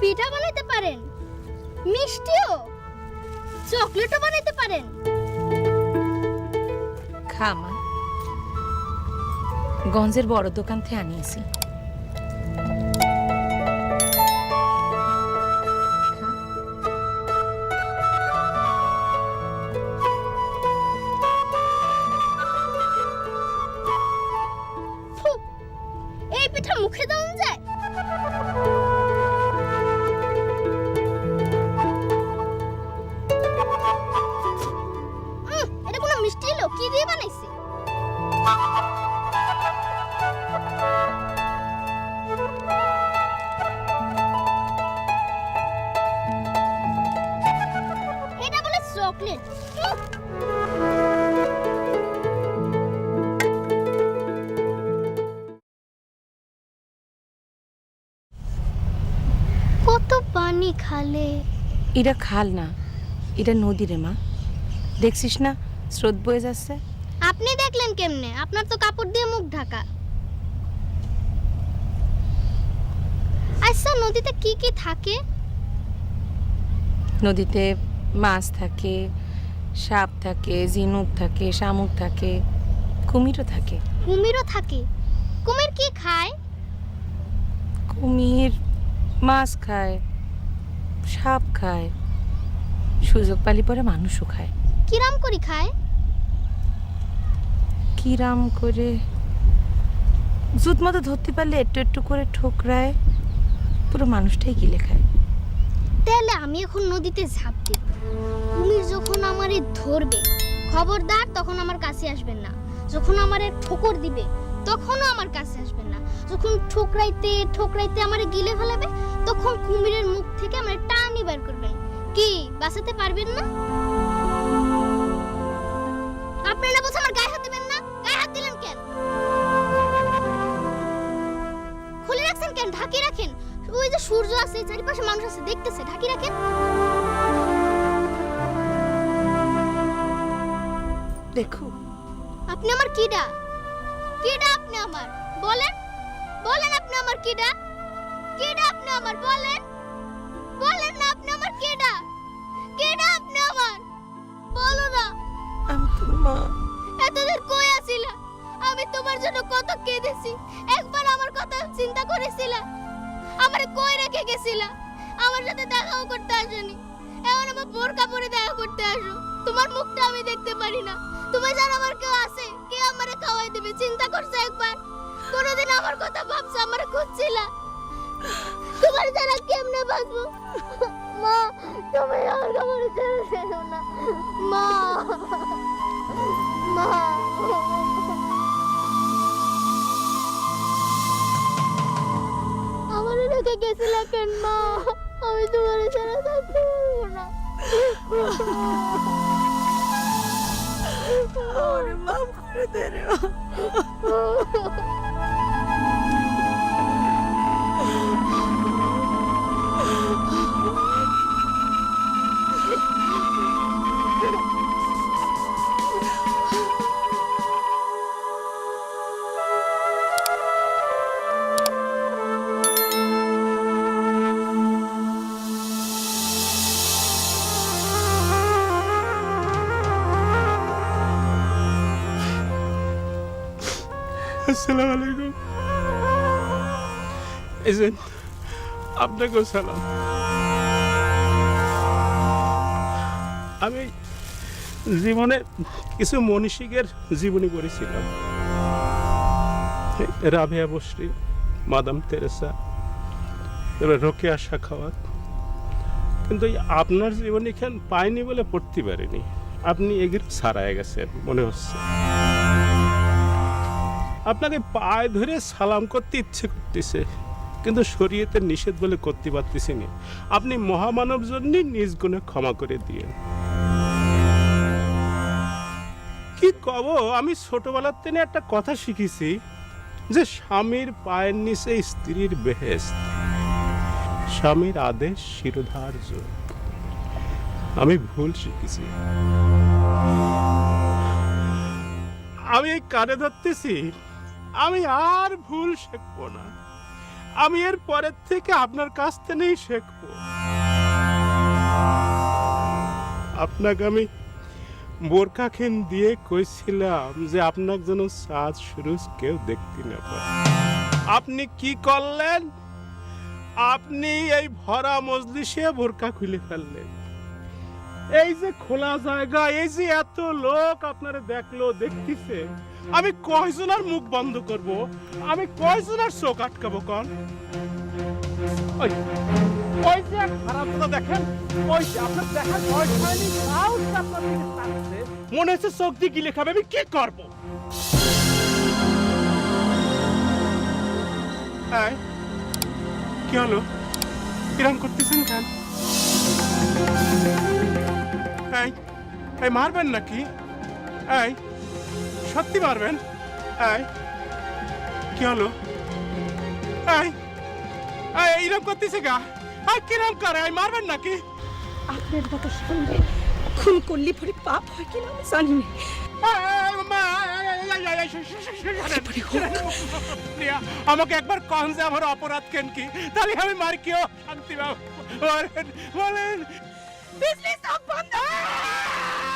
পিঠা বানাইতে পারেন। মিষ্টিও চকলেটও বানাইতে পারেন। খামা গঞ্জের বড় দোকান থেকে আনিয়েছি। চকলেট কত পানি খালে? এটা খাল না এটা নদী রে মা। দেখছিস না স্রোত বয়ে যাচ্ছে? আপনি দেখলেন কেমনে? আপনার তো কাপড় দিয়ে মুখ ঢাকা। আচ্ছা নদীতে কি কি থাকে? নদীতে মাছ থাকে সাপ থাকে ঝিনুক থাকে শামুক থাকে কুমিরও থাকে। কুমিরও থাকে। কুমির কি খায়? কুমির মাছ খায় সাপ খায় সুযোগ পালি পরে মানুষও খায়। কিরাম করে খায়? কিরাম করে? জুত মতো ধরতে পারলে একটু একটু করে ঠোকরায় পুরো মানুষটাই গিলে খায়। তাহলে আমি এখন নদীতে ঝাঁপ দিব। কুমির যখন আমারে ধরবে, খবরদার তখন আমার কাছে আসবেন না। যখন আমারে ঠোকর দিবে, তখনও আমার কাছে আসবেন না। যখন ঠোকরাইতে ঠোকরাইতে আমারে গিলে ফেলাবে, তখন কুমিরের মুখ থেকে আমার টানি বার করবেন কি, বাঁচাতে পারবেন না? আপনারা বলছেন আমার গায়ে হাত দিবেন না? গায়ে হাত দিলেন কেন? খুলে রাখছেন কেন? ঢাকি রাখেন? ওই যে সূর্য আছে চারিপাশে মানুষ আছে দেখতেছে ঢাকি রাখেন দেখো। আপনি আমার কিডা? কিডা আপনি আমার? বলেন। বলেন আপনি আমার কিডা? কিডা আপনি আমার? বলেন। বলেন না আপনি আমার কিডা? কিডা আপনি আমার? বলো না। আমি তোর মা। এতদিন কই আছিলা আমি তোমার জন্য কত কেঁদেছি। একবার আমার কথা চিন্তা করেছিলা। আমার কই রেখে গেছিলা? আমার সাথে দেখাও করতে আসনি। এখন আমার বোরকা পরে দেখা করতে আসো। তোমার মুখটা আমি দেখতে পারি না। তুমি জানো আমার কেউ আছে, কে আমারে খাওয়াই দেবে? চিন্তা করছ একবার? কোনোদিন আমার কথা ভাবছ, আমার খুঁজছিলা? তোমার জানা কেমনে বাঁচবো? মা, তুমি আমার কাপড়ে ছেড়ে না। মা মা। আমার রেখে গেছিলা কেন মা আমি তোমার ছাড়া থাকতে পারব না ওরে মাফ করে দে রে আসসালামু আলাইকুম। এজেন আপনাকেও সালাম। আমি জীবনে কিছু মনীষীকের জীবনী পড়েছিলাম। রাভিয়া বসরি, মাদাম তেরেসা তারপরে রোকেয়া শাখাওয়াত। কিন্তু আপনার জীবনী খান পাইনি বলে পড়তে পারিনি। আপনি এগুলো সারায় গেছেন, মনে হচ্ছে। আপনাকে পায়ে ধরে সালাম করতে ইচ্ছে করতেছে, কিন্তু শরীয়তের নিষেধ বলে করতে পারতেছি না। আপনি মহামানব জন্য নিজ গুণে ক্ষমা করে দিয়ে কি কব, আমি ছোটবেলার থেকে একটা কথা শিখেছি যে স্বামীর পায়ের নিচে স্ত্রীর বেহেস্ত স্বামীর আদেশ শিরোধার্য। আমি ভুল শিখেছি। আমি এই কানে ধরতেছি আমি আর ভুল শিখব না। আমি এর পরের থেকে আপনার কাছ থেকেই শিখব। আপনাকে আমি বোরকাখেন দিয়ে কইছিলাম যে আপনার যেন সাজ সুরুজ কেউ দেখতে না পায়। আপনি কি করলেন? আপনি এই ভরা মজলিসে বোরকা খুলে ফেললেন। এই যে খোলা জায়গা, এই যে এত লোক আপনারা দেখল, দেখতেছে। আমি কয়জনের মুখ বন্ধ করব? আমি কয়জনের চোখ আটকাবো কন? ওই ওই যে খারাপ কথা দেখেন, ওই যে আপনার দেখার ভয় হয়নি তাও। মনে হচ্ছে চোখ দিয়ে গিলে খাবে, আমি কি করব? কি হলো? কিরম করতেছেন কেন? এই মারবেন নাকি এই সত্যি মারবেন এই কি হলো এই এই এইরকম করতেছে গা এই কিরম করে এই মারবেন নাকি আপনার মতো সঙ্গে খুন করলে পরে পাপ হয় কিনা আমি জানি না আমাকে একবার কন যে আমার অপরাধ কেন কি তাহলে আমি মার কেউ শান্তি পাবো বলেন বলেন business upon the ah!